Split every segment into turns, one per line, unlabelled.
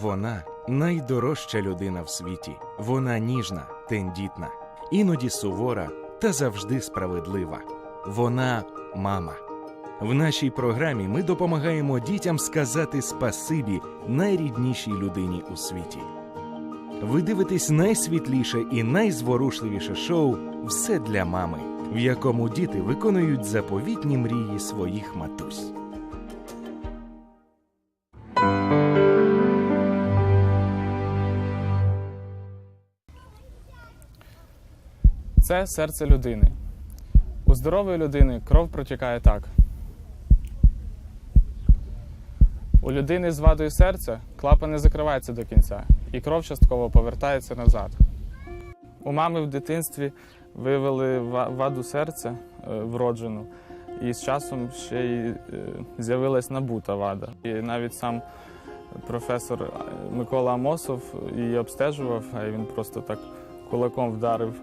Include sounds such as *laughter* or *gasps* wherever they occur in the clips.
Вона найдорожча людина в світі. Вона ніжна, тендітна, іноді сувора та завжди справедлива. Вона мама. В нашій програмі ми допомагаємо дітям сказати спасибі найріднішій людині у світі. Ви дивитесь найсвітліше і найзворушливіше шоу Все для мами, в якому діти виконують заповітні мрії своїх матусь.
Це серце людини. У здорової людини кров протікає так. У людини з вадою серця клапан не закривається до кінця, і кров частково повертається назад. У мами в дитинстві виявили ва- ваду серця е, вроджену, і з часом ще й е, з'явилась набута вада. І навіть сам професор е, Микола Амосов її обстежував, а він просто так кулаком вдарив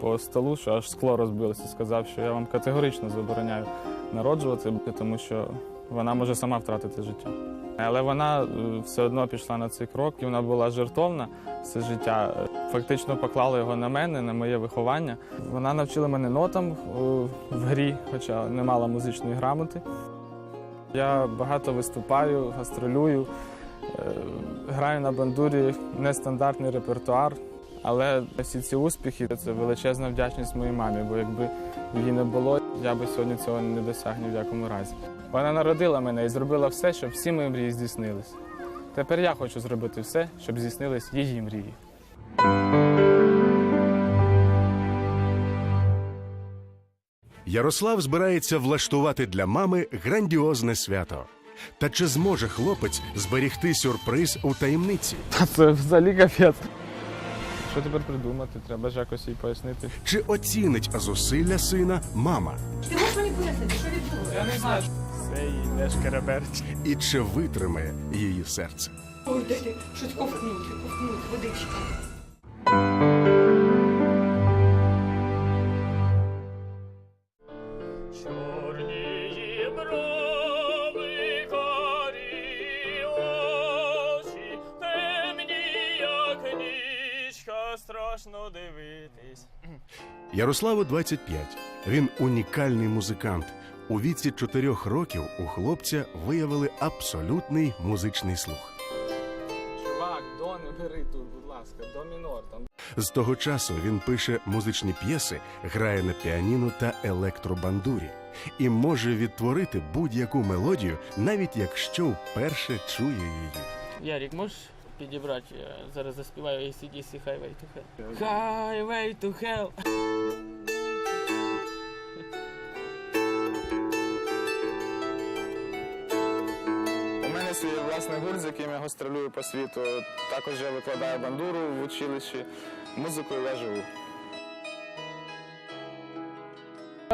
по столу, що аж скло розбилося. Сказав, що я вам категорично забороняю народжувати, тому що вона може сама втратити життя. Але вона е, все одно пішла на цей крок, і вона була жертовна все життя. Фактично поклала його на мене, на моє виховання. Вона навчила мене нотам е, в грі, хоча не мала музичної грамоти. Я багато виступаю, гастролюю, е, граю на бандурі нестандартний репертуар. Але всі ці успіхи це величезна вдячність моїй мамі, бо якби її не було, я би сьогодні цього не досяг ні в якому разі. Вона народила мене і зробила все, щоб всі мої мрії здійснились. Тепер я хочу зробити все, щоб здійснились її мрії.
Ярослав збирається влаштувати для мами грандіозне свято. Та чи зможе хлопець зберігти сюрприз у таємниці?
Та це взагалі капець. Що тепер придумати? Треба ж якось їй пояснити.
Чи оцінить зусилля сина мама?
Ти можеш мені пояснити, що відбулося?
Я не знаю. Це її не шкараберч.
І чи витримає її серце?
Ой, дайте щось ковтнути, ковтнути, водичка.
Страшно дивитись.
Ярославу 25. Він унікальний музикант. У віці чотирьох років у хлопця виявили абсолютний музичний слух.
Чувак, до не бери тут, будь ласка, до мінор там.
З того часу він пише музичні п'єси, грає на піаніно та електробандурі і може відтворити будь-яку мелодію, навіть якщо вперше чує її.
Ярік, можеш підібрати? Я зараз заспіваю ACDC Highway to Hell. Highway to Hell.
У мене свій власний гурт, з яким я гастролюю по світу. Також я викладаю бандуру в училищі, музикою я живу.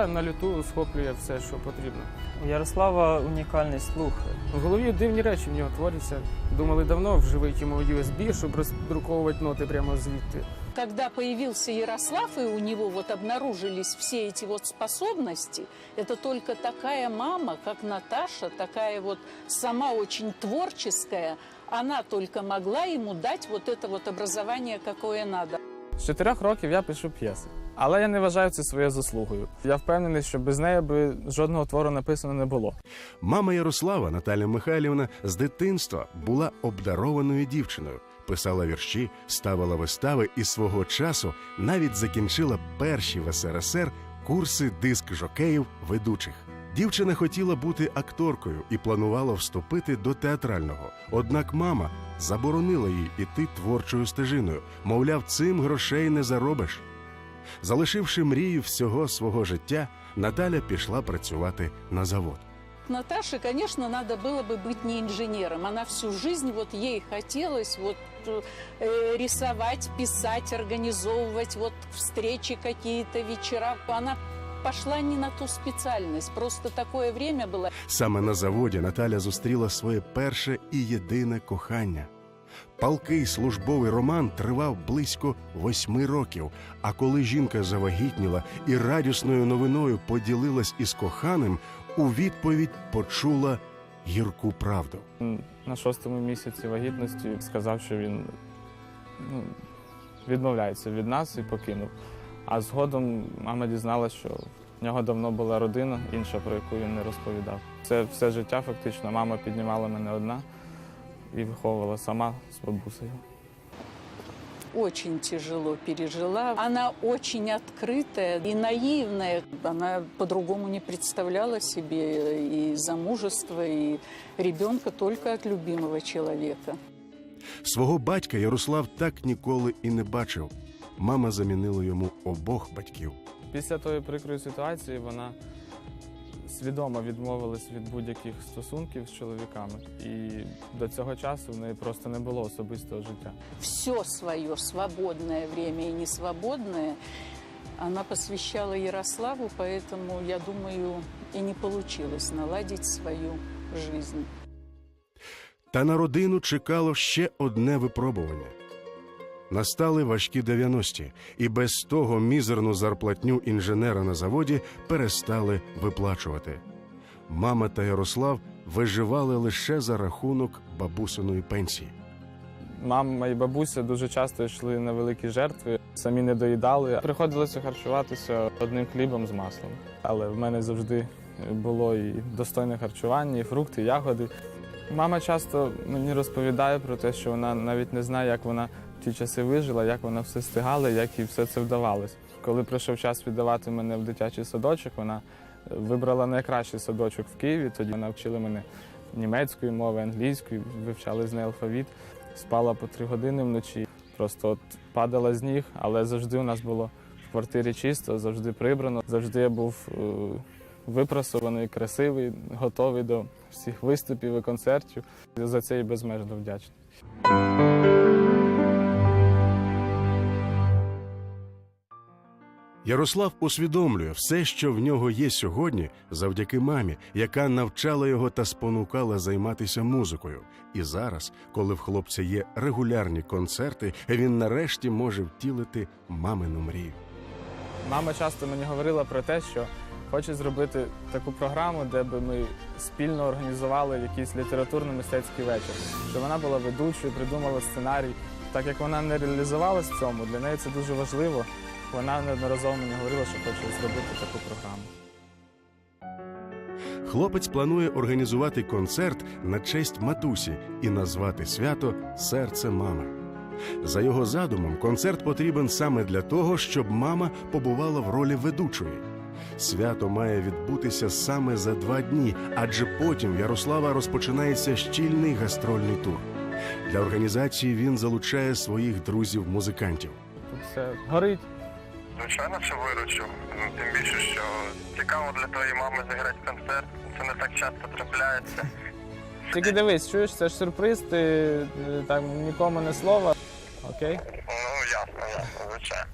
На люту схоплює все, що потрібно.
У Ярослава унікальний слух.
В голові дивні речі в нього творяться. Думали давно вживити йому USB, щоб роздруковувати ноти прямо звідти.
Когда появился Ярослав, и у него вот обнаружились все эти вот способности, это только такая мама, как Наташа, такая вот сама очень творческая, она только могла ему дать вот это вот образование, какое надо.
З чотирьох років я пишу п'єси. Але я не вважаю це своєю заслугою. Я впевнений, що без неї би жодного твору написано не було.
Мама Ярослава Наталя Михайлівна з дитинства була обдарованою дівчиною. Писала вірші, ставила вистави і свого часу навіть закінчила перші в СРСР курси диск жокеїв ведучих. Дівчина хотіла бути акторкою і планувала вступити до театрального. Однак мама заборонила їй іти творчою стежиною. Мовляв, цим грошей не заробиш. Залишивши мрію всього свого життя, Наталя пішла працювати на завод.
Наташе, конечно, надо было бы быть не инженером. Она всю жизнь, вот ей хотелось вот э, рисовать, писать, организовывать вот встречи какие-то, вечера. Она пошла не на ту специальность. Просто такое время было.
Саме на заводі Наталя зустріла своє перше і єдине кохання. Палкий службовий роман тривав близько восьми років. А коли жінка завагітніла і радісною новиною поділилась із коханим, у відповідь почула гірку правду.
На шостому місяці вагітності сказав, що він ну, відмовляється від нас і покинув. А згодом мама дізналася, що в нього давно була родина, інша, про яку він не розповідав. Це все життя фактично. Мама піднімала мене одна і виховувала сама з бабусею.
Очень тяжело пережила. Она очень открытая и наивная. Она по-другому не представляла себе и замужество, и ребенка только от любимого человека.
Свого батька Ярослав так ніколи і не бачив. Мама замінила йому обох батьків.
Після тої прикрої ситуації вона свідомо відмовилась від будь-яких стосунків з чоловіками. І до цього часу в неї просто не було особистого життя.
Все свое свободное время и несвободное она посвящала Ярославу, поэтому, я думаю, и не получилось наладить свою жизнь.
Та на родину чекало ще одне випробування. Настали важкі 90-ті, і без того мізерну зарплатню інженера на заводі перестали виплачувати. Мама та Ярослав виживали лише за рахунок бабусиної пенсії.
Мама і бабуся дуже часто йшли на великі жертви, самі не доїдали. Приходилося харчуватися одним хлібом з маслом. Але в мене завжди було і достойне харчування, і фрукти, і ягоди. Мама часто мені розповідає про те, що вона навіть не знає, як вона ті часи вижила, як вона все стигала, як їй все це вдавалось. Коли прийшов час віддавати мене в дитячий садочок, вона вибрала найкращий садочок в Києві. Тоді вона вчила мене німецької мови, англійської, вивчали з неї алфавіт спала по три години вночі. Просто от падала з ніг, але завжди у нас було в квартирі чисто, завжди прибрано. Завжди я був е, випрасований, красивий, готовий до всіх виступів і концертів. За це і безмежно вдячний.
Ярослав усвідомлює все, що в нього є сьогодні, завдяки мамі, яка навчала його та спонукала займатися музикою. І зараз, коли в хлопця є регулярні концерти, він нарешті може втілити мамину мрію.
Мама часто мені говорила про те, що хоче зробити таку програму, де би ми спільно організували якийсь літературно-мистецький вечір. Що вона була ведучою, придумала сценарій. Так як вона не реалізувалась в цьому, для неї це дуже важливо. Вона неодноразово мені говорила, що хоче зробити таку програму.
Хлопець планує організувати концерт на честь матусі і назвати свято Серце мами. За його задумом, концерт потрібен саме для того, щоб мама побувала в ролі ведучої. Свято має відбутися саме за два дні, адже потім в Ярослава розпочинається щільний гастрольний тур. Для організації він залучає своїх друзів-музикантів.
Все горить.
Звичайно, що виручу. Ну, Тим більше, що цікаво для твоєї мами зіграти концерт. Це не так часто трапляється.
Тільки дивись, чуєш, це ж сюрприз, ти е, там нікому не слова. Окей?
Ну, ясно, ясно, звичайно.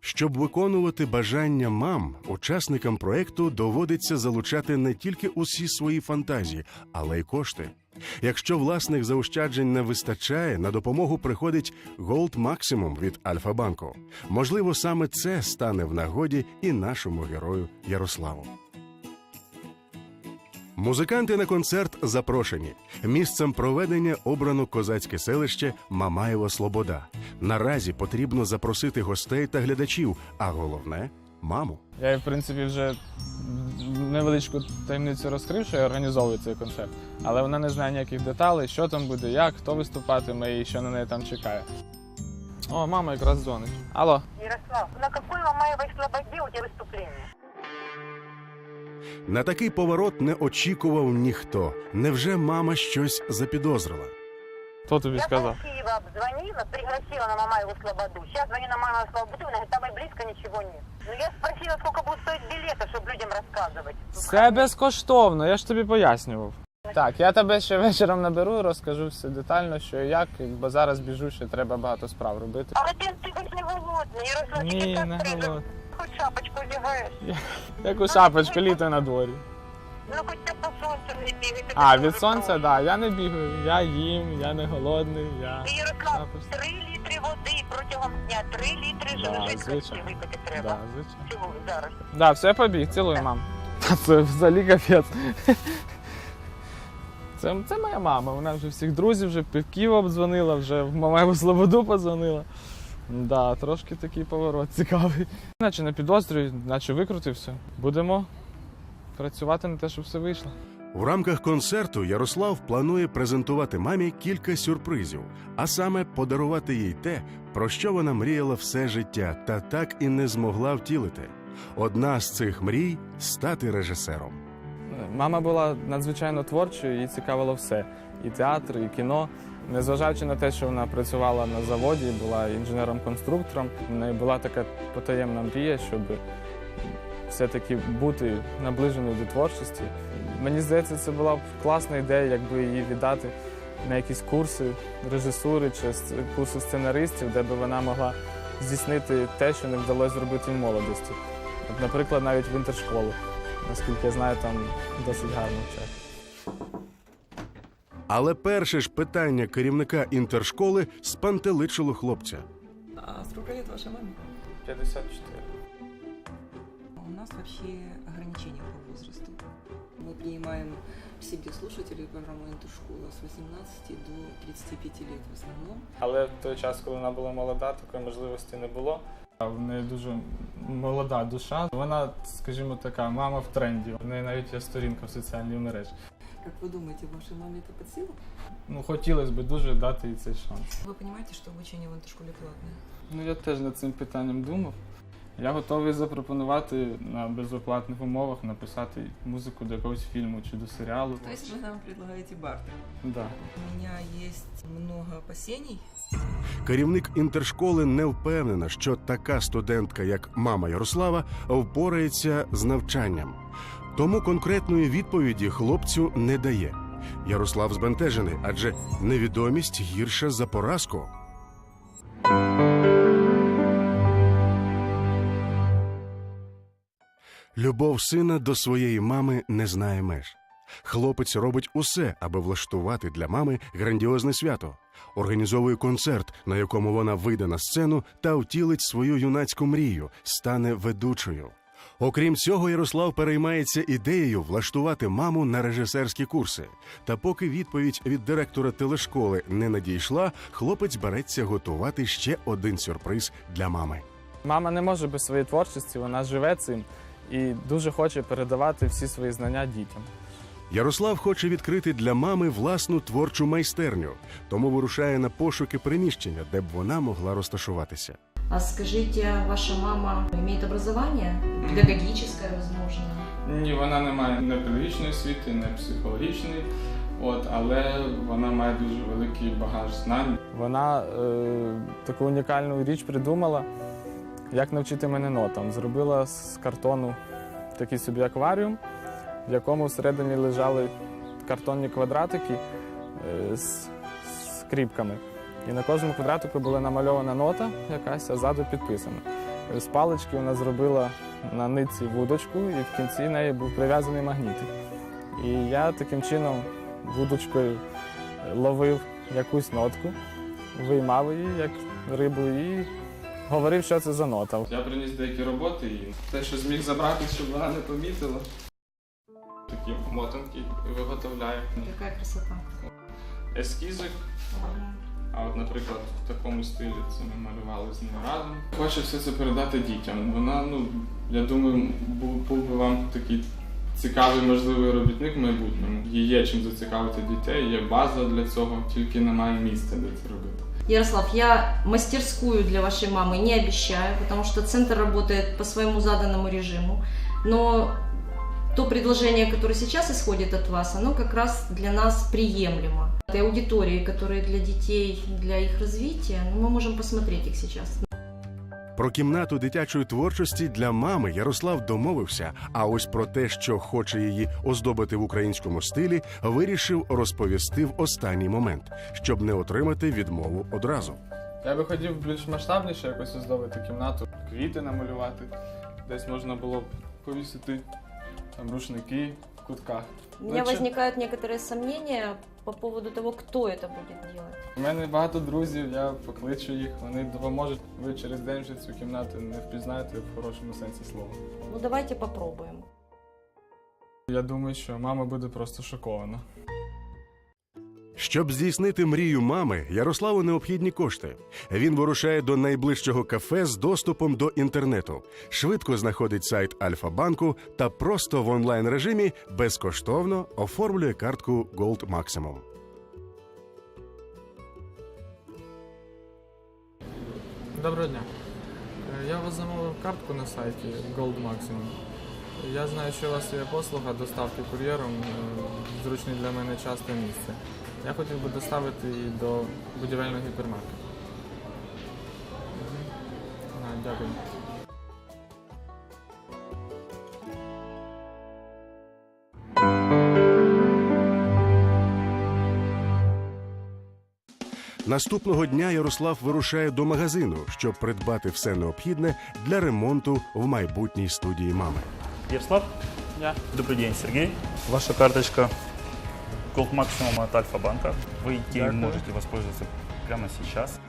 Щоб виконувати бажання мам, учасникам проекту доводиться залучати не тільки усі свої фантазії, але й кошти. Якщо власних заощаджень не вистачає, на допомогу приходить Gold Maximum від Альфа-банку. Можливо, саме це стане в нагоді і нашому герою Ярославу. Музиканти на концерт запрошені. Місцем проведення обрано козацьке селище Мамаєва Слобода. Наразі потрібно запросити гостей та глядачів, а головне маму.
Я, в принципі, вже невеличку таємницю розкрив, що я організовую цей концерт, але вона не знає ніяких деталей, що там буде, як, хто виступатиме і що на неї там чекає. О, мама якраз дзвонить. Алло.
Ярослав, на какой Мамаевой слободе у тебя выступление?
На такий поворот не очікував ніхто. Невже мама щось запідозрила?
Хто тобі
Я
сказав?
пол Киева обзвонила, пригласила на Мамаеву слободу. Сейчас звоню на Мамаеву слободу, она говорит, там и близко ничего нет. Ну я спросила, сколько будет стоить билеты, чтобы людям рассказывать.
Все безкоштовно, я ж тобі пояснював. Так, я тебе ще вечором наберу, розкажу все детально, що і як, бо зараз біжу, ще треба багато справ робити.
Але ти, ти хоч не голодний, Ярослав,
Ні,
тільки
не
так прийде.
голодний.
Хоч шапочку одягаєш. *laughs*
Яку шапочку літо на дворі.
Ну хоч ти по сонцю не бігай.
А, від сонця, так, да, я не бігаю, я їм, я не голодний, я.
І Ярослав,
Шапочку.
три літри води протягом дня, три літри
Да,
жидкості
звичайно.
випити треба.
Да, звичайно.
Цілую зараз.
Да, все, побіг, цілуй, мам. *laughs* Та це взагалі капець. Це, це моя мама. Вона вже всіх друзів, вже півків обдзвонила, вже в мамеву Слободу подзвонила. Да, трошки такий поворот цікавий. Наче не підозрюю, наче викрутився. Будемо працювати на те, щоб все вийшло.
У рамках концерту Ярослав планує презентувати мамі кілька сюрпризів, а саме подарувати їй те, про що вона мріяла все життя, та так і не змогла втілити. Одна з цих мрій стати режисером.
Мама була надзвичайно творчою, їй цікавило все: і театр, і кіно. Незважаючи на те, що вона працювала на заводі, була інженером-конструктором, в неї була така потаємна мрія, щоб все-таки бути наближеною до творчості. Мені здається, це була б класна ідея, якби її віддати на якісь курси режисури чи курси сценаристів, де би вона могла здійснити те, що не вдалося зробити в молодості. От, наприклад, навіть в інтершколу. Наскільки я знаю, там досить гарно вчать.
Але перше ж питання керівника інтершколи спантеличило хлопця.
А сколько лет вашей маме?
54
У нас вообще ограничения по возрасту. Мы принимаем в себе слушателей программы «Интершкола» с 18 до 35 лет в основном.
Але в той час, коли вона була молода, такої можливості не було. А В неї дуже молода душа. Вона, скажімо, така мама в тренді. У неї навіть є сторінка в соціальній мережі.
Как вы думаете, вашей маме это под силу?
Ну, хотілося б дуже дати їй цей шанс.
Вы понимаете, что обучение в Интершколе платное?
Ну, я теж над цим питанням думав. Я готовий запропонувати на безоплатних умовах написати музику до якогось фільму чи до серіалу.
То есть вы нам предлагаете бартер?
Да.
У меня есть много опасений.
Керівник інтершколи не впевнена, що така студентка, як мама Ярослава, впорається з навчанням. Тому конкретної відповіді хлопцю не дає. Ярослав збентежений, адже невідомість гірша за поразку. Любов сина до своєї мами не знає меж. Хлопець робить усе, аби влаштувати для мами грандіозне свято. Організовує концерт, на якому вона вийде на сцену та втілить свою юнацьку мрію, стане ведучою. Окрім цього, Ярослав переймається ідеєю влаштувати маму на режисерські курси. Та поки відповідь від директора телешколи не надійшла, хлопець береться готувати ще один сюрприз для мами.
Мама не може без своєї творчості, вона живе цим і дуже хоче передавати всі свої знання дітям.
Ярослав хоче відкрити для мами власну творчу майстерню, тому вирушає на пошуки приміщення, де б вона могла розташуватися.
А скажите, ваша мама имеет образование? Педагогическое, возможно?
Ні, вона не має не педагогічної освіти, не психологічної, от, але вона має дуже великий багаж знань. Вона е, таку унікальну річ придумала, як навчити мене нотам. Зробила з картону такий собі акваріум, в якому всередині лежали картонні квадратики е, з, скріпками. І на кожному квадратику була намальована нота якась, а ззаду підписана. З палички вона зробила на нитці вудочку, і в кінці неї був прив'язаний магнітик. І я таким чином вудочкою ловив якусь нотку, виймав її як рибу і говорив, що це за нота. Я приніс деякі роботи і те, що зміг забрати, щоб вона не помітила. Такі мотанки виготовляю.
Какая красота.
Ескізи. А от, наприклад, в такому стилі це ми малювали з ним разом. Хочу все це передати дітям. Вона, ну, я думаю, був, був би вам такий цікавий, можливий робітник в майбутньому. Є чим зацікавити дітей, є база для цього, тільки немає місця, де це робити.
Ярослав, я мастерскую для вашей мамы не обещаю, потому что центр работает по своему заданному режиму. Но то предложение, которое сейчас исходит от вас, оно как раз для нас приемлемо. Этой аудитории, которые для детей, для их развития, ну, мы можем посмотреть их сейчас.
Про кімнату дитячої творчості для мами Ярослав домовився. А ось про те, що хоче її оздобити в українському стилі, вирішив розповісти в останній момент, щоб не отримати відмову одразу.
Я би хотів більш масштабніше якось оздобити кімнату, квіти намалювати. Десь можна було б повісити там рушники в кутках.
У
мене чи-
возникают некоторые сомнения по поводу того, кто это будет делать.
У мене багато друзів, я покличу їх, вони допоможуть. Ви через день вже цю кімнату не впізнаєте в хорошому сенсі слова.
Ну давайте попробуем.
Я думаю, що мама буде просто шокована.
Щоб здійснити мрію мами, Ярославу необхідні кошти. Він вирушає до найближчого кафе з доступом до інтернету, швидко знаходить сайт Альфа-банку та просто в онлайн режимі безкоштовно оформлює картку Gold Maximum.
Доброго дня. Е, Я вас замовив картку на сайті Gold Maximum. Я знаю, що у вас є послуга доставки кур'єром е, зручний для мене час та місце. Я хотів би доставити її до будівельного гіпермаркету. Мгм. А, Дякую.
Наступного дня Ярослав вирушає до магазину, щоб придбати все необхідне для ремонту в майбутній студії мами.
Ярослав?
Я.
Добрый день, Сергей. Ваша карточка Gold Maximum от Альфа-банка. Вы ей
Дякую.
можете воспользоваться прямо сейчас.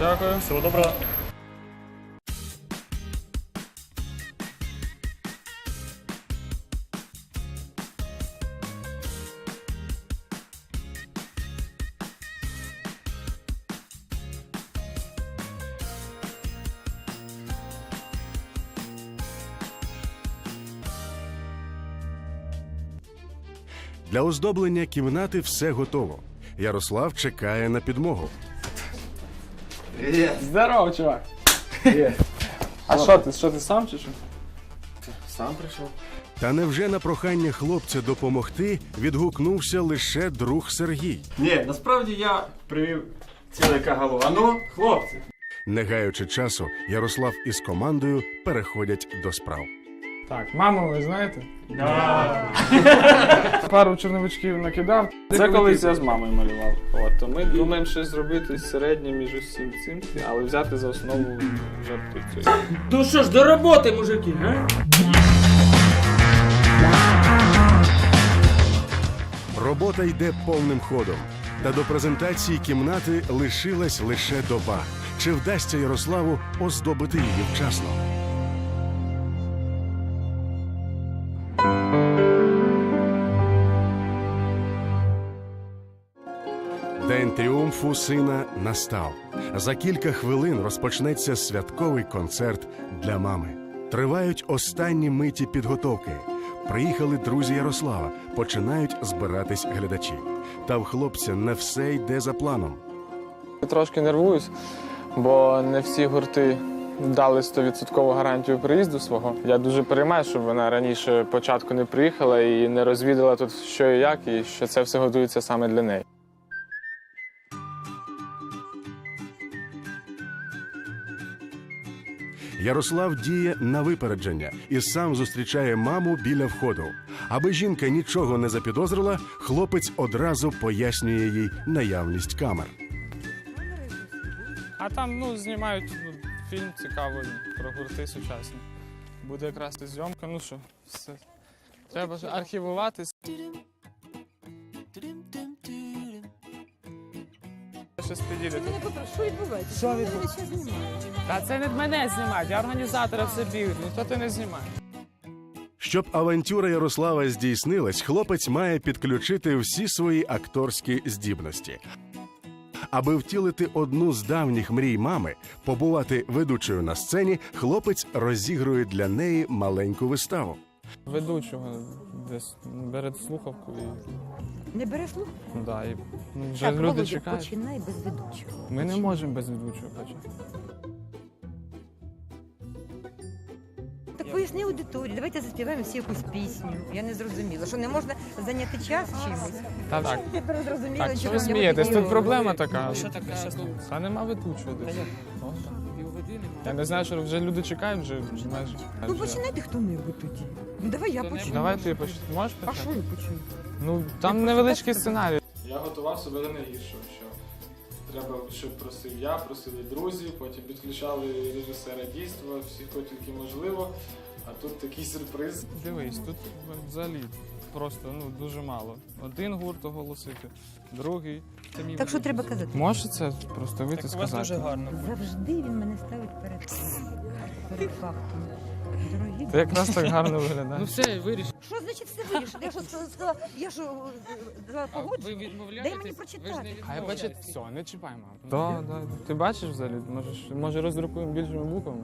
Дякую.
Всего доброго.
Для оздоблення кімнати все готово. Ярослав чекає на підмогу.
Здорово, чувак. А що ти? Що ти сам чи що?
Сам прийшов.
Та невже на прохання хлопця допомогти відгукнувся лише друг Сергій.
Ні, насправді я привів ціле кагалу. Ану, хлопці.
Не гаючи часу, Ярослав із командою переходять до справ.
Так, маму ви знаєте?
Да. *laughs*
Пару чорновичків накидав. Це колись я з мамою малював. От, то ми думаємо щось зробити середнє між усім цим, але взяти за основу вже птицю.
Ну що ж, до роботи, мужики, а?
Робота йде повним ходом. Та до презентації кімнати лишилась лише доба. Чи вдасться Ярославу оздобити її вчасно? День тріумфу сина настав. За кілька хвилин розпочнеться святковий концерт для мами. Тривають останні миті підготовки. Приїхали друзі Ярослава, починають збиратись глядачі. Та в хлопця не все йде за планом.
Трошки нервуюсь, бо не всі гурти дали 100% гарантію приїзду свого. Я дуже переймаю, щоб вона раніше початку не приїхала і не розвідала тут що і як, і що це все готується саме для неї.
Ярослав діє на випередження і сам зустрічає маму біля входу. Аби жінка нічого не запідозрила, хлопець одразу пояснює їй наявність камер.
А там ну, знімають ну, фільм цікавий про гурти сучасні. Буде якраз зйомка, ну що, все. Треба ж архівуватись. Щось підійде.
Що відбувається?
Що відбувається? Та це не мене знімають, я організатора все б'ють, ніхто ти не знімає.
Щоб авантюра Ярослава здійснилась, хлопець має підключити всі свої акторські здібності. Аби втілити одну з давніх мрій мами, побувати ведучою на сцені, хлопець розігрує для неї маленьку виставу.
Ведучого десь бере слухавку і.
Не бере слух?
Да, і ну, вже
Так,
люди
Володя,
чекають.
починай без ведучого.
Ми не можемо без ведучого почати.
Так поясни аудиторії, давайте заспіваємо всі якусь пісню. Я не зрозуміла. Що не можна зайняти час чимось?
Та так.
Я тепер зрозуміла,
Так, що ви смієтесь? Тут проблема така.
Що таке?
Та нема ведучого десь. Так. Я не знаю, що вже люди чекають вже майже.
Ну починайте хто-небудь тоді. Ну давай я почну.
Давай ти поч... можеш
А
почати?
що я почну?
Ну там невеличкий сценарій. Я готував себе до найгіршого, що треба, щоб просив я, просили друзі, потім підключали режисера дійства, всі хто тільки можливо. А тут такий сюрприз. Дивись, тут взагалі просто ну дуже мало. Один гурт оголосити, другий.
Так що треба казати?
Можеш це просто вийти сказати?
Завжди він мене ставить перед, перед фактом. Дорогі
Ти якраз так гарно виглядаєш.
Ну все, виріш.
Що значить все вирішити? Я що сказала, я що е, погоджу?
Ви
Дай
відмовляєтесь?
мені
Ви ж не
прочитати.
А я бачу,
відмовляєтесь.
все, не чіпай, мам. Да, да. Ти бачиш взагалі? Можеш, може роздрукуємо більшими буквами?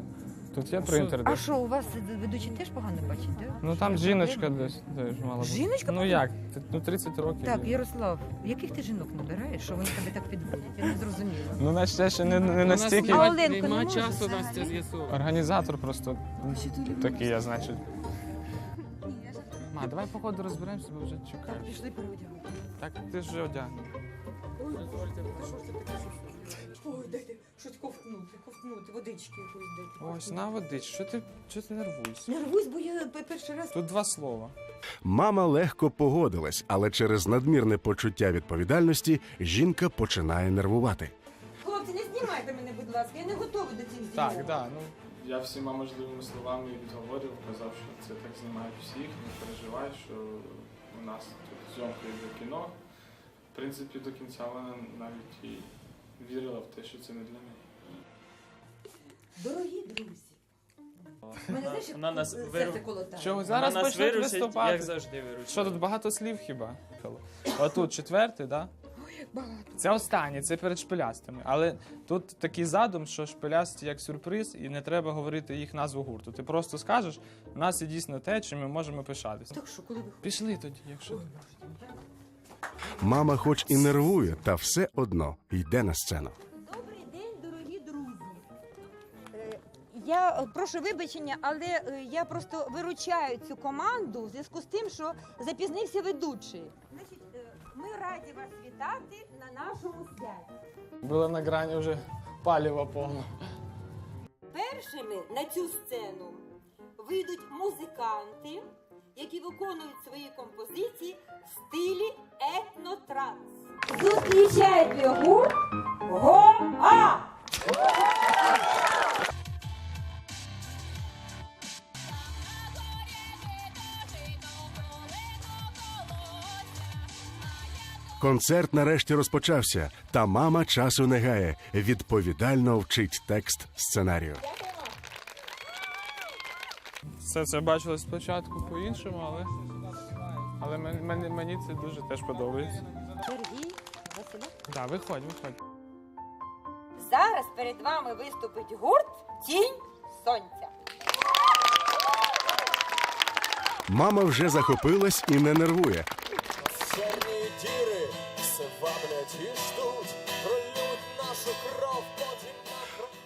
Тут є принтер.
А
десь.
що, у вас ведучий теж погано бачить, так?
Ну там жіночка десь теж мала бути.
Жіночка
Ну як? Ти- Ну 30 років.
Так,
є.
Ярослав, яких ти жінок набираєш, що вони тебе так підводять? Я не зрозуміла.
Ну я ще не, не
У нас
настільки.
А
нема-
Оленко не
нема
може
часу
взагалі?
нас це з'ясувати.
Організатор просто такий, я значить. Ма, давай походу розберемося, бо вже чекаєш.
Пішли переодягати.
Так ти ж вже одягнений.
Ой, дайте щось ковтнути, ковтнути, водички якоїсь дайте.
Ось на водич, що ти, що ти нервуєшся?
Нервуюсь, бо я пе- перший раз
Тут два слова.
Мама легко погодилась, але через надмірне почуття відповідальності жінка починає нервувати.
Хлопці, не знімайте мене, будь ласка, я не готова до цих.
Так, так. Ну я всіма можливими словами відговорив, казав, що це так знімають всіх, не переживай, що у нас тут зйомка йде кіно. В принципі, до кінця вона навіть і вірила в те, що це не для неї.
Дорогі друзі. Мене знаєш, як
Вона нас
серце
виру-
колотає.
Чого зараз
Вона нас
почнуть
виручить,
виступати?
як завжди виручить.
Що тут багато слів хіба? Отут четвертий, так? Да? Це останнє, це перед шпилястими. Але тут такий задум, що шпилясті як сюрприз, і не треба говорити їх назву гурту. Ти просто скажеш, у нас є дійсно те, чим ми можемо пишатися.
Так що, коли ви
Пішли тоді, якщо.
Мама, хоч і нервує, та все одно йде на сцену.
Добрий день, дорогі друзі. Е, Я е, прошу вибачення, але е, я просто виручаю цю команду в зв'язку з тим, що запізнився ведучий. Значить, ми раді вас вітати на нашому святі.
Було на грані вже паліва повно.
Першими на цю сцену вийдуть музиканти, які виконують свої композиції в стилі етнотранс. Зустрічайте гурт Гоа!
Концерт нарешті розпочався, та мама часу не гає, відповідально вчить текст сценарію.
Все це бачилось спочатку по-іншому, але, але мені, мені, це дуже теж подобається.
Сергій.
Так, виходь, виходь.
Зараз перед вами виступить гурт Тінь Сонця.
Мама вже захопилась і не нервує.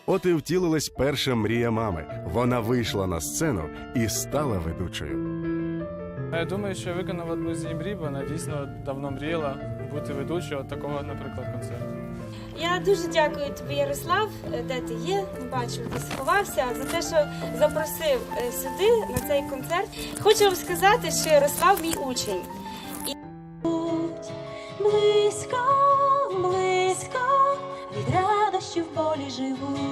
От і втілилась перша мрія мами. Вона вийшла на сцену і стала ведучою.
Я думаю, що я виконав одну з її мрій, бо вона дійсно давно мріяла бути ведучою от такого, наприклад, концерту.
Я дуже дякую тобі, Ярослав, де ти є, не бачу, де сховався, за те, що запросив е, сюди на цей концерт. Хочу вам сказати, що Ярослав мій учень. І...
Близько, близько, від радощі в полі живуть.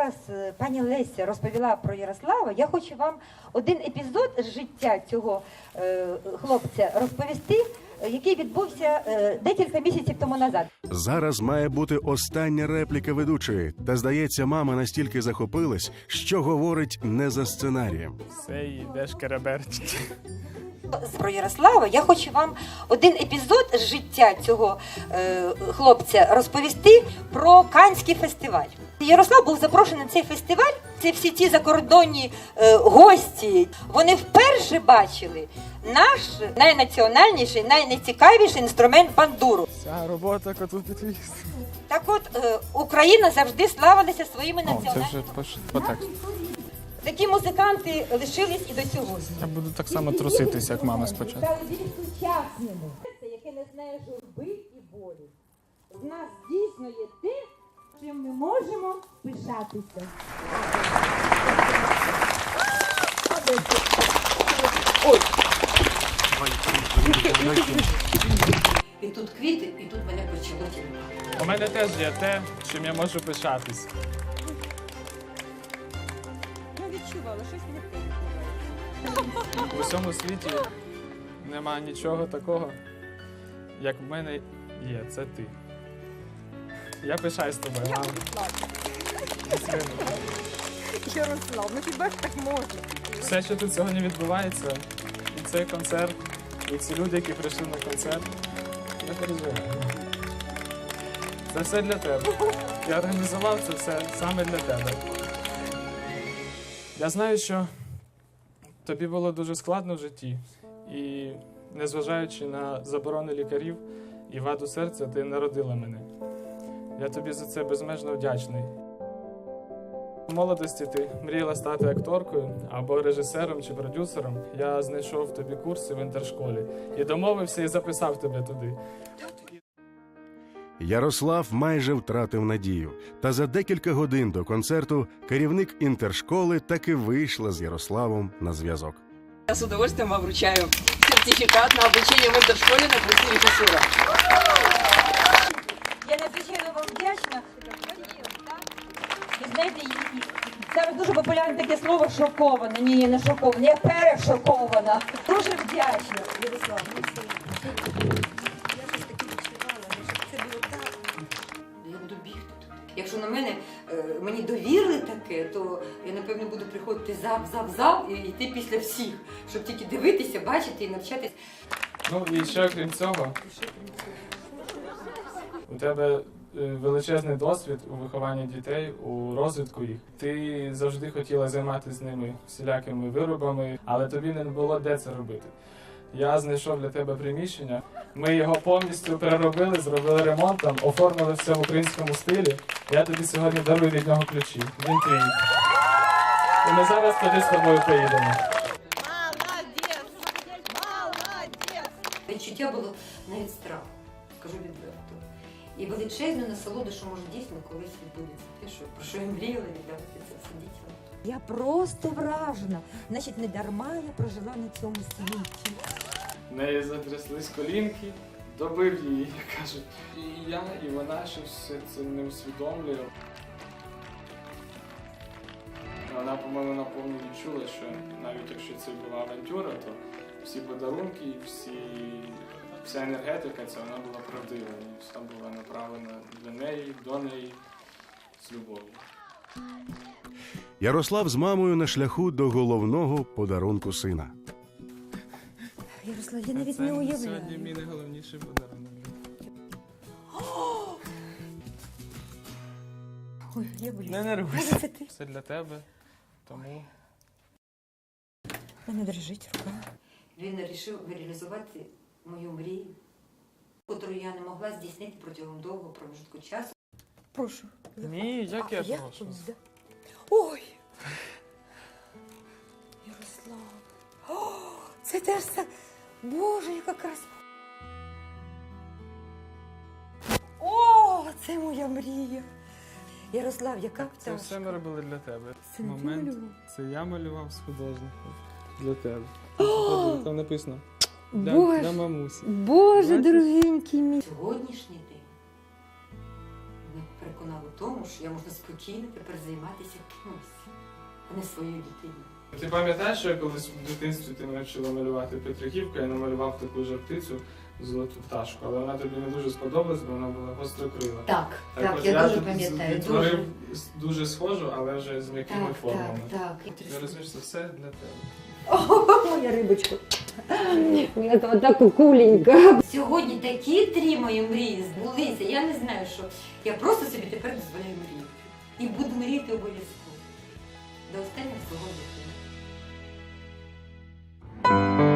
Зараз е, пані Леся розповіла про Ярослава. Я хочу вам один епізод з життя цього е, хлопця розповісти, який відбувся е, декілька місяців тому назад.
Зараз має бути остання репліка ведучої. Та здається, мама настільки захопилась, що говорить не за сценарієм.
Все, йдеш кереберчики.
Про Ярослава я хочу вам один епізод з життя цього е, хлопця розповісти про Канський фестиваль. Ярослав був запрошений на цей фестиваль. Це всі ті закордонні е, гості. Вони вперше бачили наш найнаціональніший, найнецікавіший інструмент бандуру.
Ця робота коту підвіз.
Так от е, Україна завжди славилася своїми
О, це
національними.
по, по тексту.
Такі музиканти лишились і до сьогодні.
Я буду так само труситись, як мама спочатку.
Сучасними. Яке не знає журби і болі. З нас дійсно є те, чим ми можемо пишатися.
І тут квіти, і тут мене почало.
У мене теж є те, чим я можу пишатись.
Я відчувала, щось не те відбувається.
В усьому світі нема нічого такого, як в мене є. Це ти. Я пишаюсь тобою, мама.
Ярослав, ну хіба ж так можна?
Все, що тут сьогодні відбувається, і цей концерт, і ці люди, які прийшли на концерт, не переживай. Це все для тебе. Я організував це все саме для тебе. Я знаю, що тобі було дуже складно в житті, і незважаючи на заборони лікарів і ваду серця, ти народила мене. Я тобі за це безмежно вдячний. У молодості ти мріяла стати акторкою або режисером чи продюсером. Я знайшов тобі курси в інтершколі і домовився і записав тебе туди.
Ярослав майже втратив надію. Та за декілька годин до концерту керівник інтершколи таки вийшла з Ярославом на зв'язок.
Я с удовольствием вам вручаю сертификат на обучение в интершколе на курсе режиссера.
Я надзвичайно вам вдячна. І знаєте, зараз дуже популярне таке слово шокована. Ні, я не шокована, я перешокована. Дуже вдячна, Ярослав.
Я буду бігти туди. Якщо на мене е, мені довірили таке, то я напевно буду приходити зав, зав, зав і йти після всіх, щоб тільки дивитися, бачити і навчатись.
Ну і ще крім цього, у тебе величезний досвід у вихованні дітей, у розвитку їх. Ти завжди хотіла займатися з ними всілякими виробами, але тобі не було де це робити. Я знайшов для тебе приміщення. Ми його повністю переробили, зробили ремонт там, оформили все в українському стилі. Я тобі сьогодні дарую від нього ключі. Він твій. І ми зараз туди з тобою поїдемо.
Відчуття було навіть страх, скажу відверто. І величезну насолоду, що може дійсно колись відбудеться. Те, що про що я мріяла віддати це все дітям.
Я просто вражена. Значить, не дарма я прожила на цьому світі.
В неї затряслись колінки, добив її, як кажуть. І я, і вона ще все це не усвідомлює. Вона, по-моєму, наповну відчула, що навіть якщо це була авантюра, то всі подарунки, всі, вся енергетика, це вона була правдива. І все була направлена для неї, до неї з любов'ю.
Ярослав з мамою на шляху до головного подарунку сина.
Ярослав, я
А це сьогодні мій найголовніший подарунок. *gasps*
Ой, я боюсь.
Не нервуйся.
Це ти?
Все для тебе, тому.
Мене дрижить рука.
Він вирішив реалізувати мою мрію, яку я не могла здійснити протягом довгого проміжку часу.
Прошу.
Ні, як
А,
я прошу.
тут. Ой! Ярослав. О, це теж так. Боже, яка краса. О, це моя мрія. Ярослав, яка
Це
пташка.
все ми робили для тебе.
Це не ти
Момент.
малював?
Це я малював з художником. Для тебе. Там написано.
Боже.
для мамусі.
Боже,
Бачиш?
дорогенький мій.
Сьогоднішній день мене переконав у тому, що я можу спокійно тепер займатися кимось, а не своєю дитиною.
Ти пам'ятаєш, що я колись в дитинстві ти мене вчила малювати Петриківку, я намалював таку же птицю, золоту пташку, але вона тобі не дуже сподобалась, бо вона була гострокрила.
Так, так,
от
я дуже
тут
пам'ятаю,
відтворив дуже схожу, але вже з м'якими
Так,
формами.
так, так.
Я розумію, що це все для тебе.
О, моя рибочка. Я так кукуленька. Сьогодні такі три мої мрії збулися. Я не знаю, що. Я просто собі тепер дозволяю мріяти. І буду мріяти обов'язково. До останнього свого дитина.